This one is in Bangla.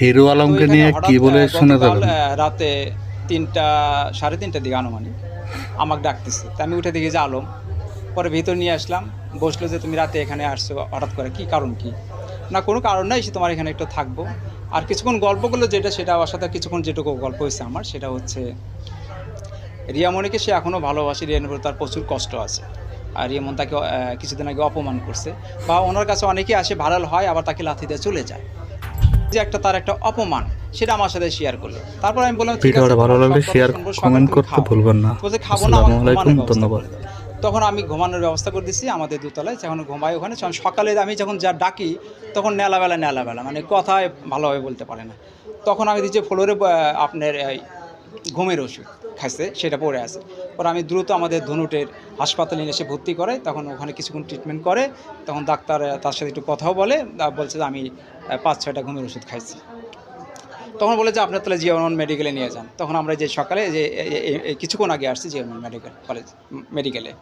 হিরো আলমকে নিয়ে কি বলে শোনা রাতে তিনটা সাড়ে তিনটার দিকে আনুমানিক আমাকে ডাকতেছে। তা আমি উঠে দেখি যে আলম পরে ভিতর নিয়ে আসলাম বসল যে তুমি রাতে এখানে আসছো হঠাৎ করে কি কারণ কি? না কোনো কারণ নাই সে তোমার এখানে একটু থাকব। আর কিছুক্ষণ গল্প করল যেটা সেটা আমার সাথে কিছুক্ষণ যেটুকু গল্প হয়েছে আমার সেটা হচ্ছে রিয়ামণিকে সে এখনও ভালোবাসে রিয়ামণির প্রতি তার প্রচুর কষ্ট আছে। আর রিয়ামন তাকে কিছুদিন আগে অপমান করছে। বা ওনার কাছে অনেকেই আসে ভাইরাল হয় আবার তাকে লাথি দিয়ে চলে যায়। যে একটা তার একটা অপমান সেটা আমার সাথে শেয়ার করল। তারপর আমি বললাম ভিডিওটা ভালো লাগলে শেয়ার কমেন্ট করতে ভুলবেন না। বলছে খাব না আলাইকুম ধন্যবাদ। তখন আমি ঘুমানোর ব্যবস্থা করে দিছি আমাদের দোতলায় যখন ঘুমাই ওখানে যখন সকালে আমি যখন যা ডাকি তখন নেলাবেলা নেলাবেলা মানে কথায় ভালোভাবে বলতে পারে না। তখন আমি দিচ্ছি ফ্লোরে আপনার এই ঘুমের ওষুধ খাইছে, সেটা পড়ে আছে। পরে আমি দ্রুত আমাদের ধনুটের হাসপাতালে এসে ভর্তি করে তখন ওখানে কিছুক্ষণ ট্রিটমেন্ট করে, তখন ডাক্তার তার সাথে একটু কথাও বলে বলছে যে আমি পাঁচ, ছয়টা ঘুমের ওষুধ খাইছি। তখন বলে যে, আপনার তাহলে জিওনন মেডিকেলে নিয়ে যান। তখন আমরা যে সকালে যে কিছুক্ষণ আগে আসছি জিওনন মেডিকেল কলেজ মেডিকেলে